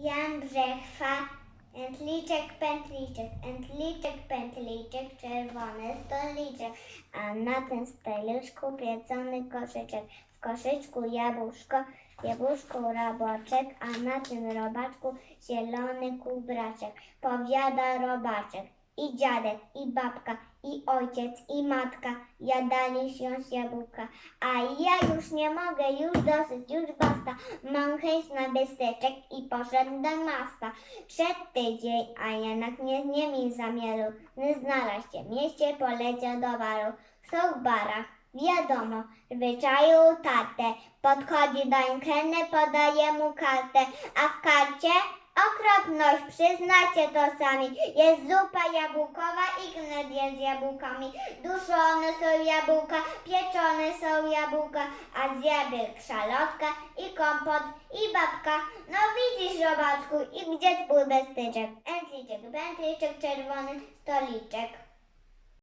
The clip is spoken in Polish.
Jan Brzechwa, Entliczek, pętliczek, entliczek, pętliczek, czerwony stoliczek, a na tym stoliczku pieczony koszyczek. W koszyczku jabłuszko, jabłuszko robaczek, a na tym robaczku zielony kubraczek. Powiada robaczek. I dziadek, i babka, i ojciec, i matka jadali się z jabłka. A ja już nie mogę, już dosyć, już basta. Mam chęć na i poszedł do miasta. Szedł tydzień, a jednak nie, nie mi zamiaru. Nie znalazł się w mieście, poleciał do baru. Są w barach, wiadomo, zwyczaju tatę. Podchodzi do kelner, podaje mu kartę, a w karcie okropność, przyznacie to sami. Jest zupa jabłkowa i gnet jest z jabłkami. Duszone są jabłka, pieczone są jabłka, a zjadł szalotka i kompot i babka. No widzisz, robaczku, i gdzie twój bestyczek? Entliczek, pętliczek, czerwony stoliczek.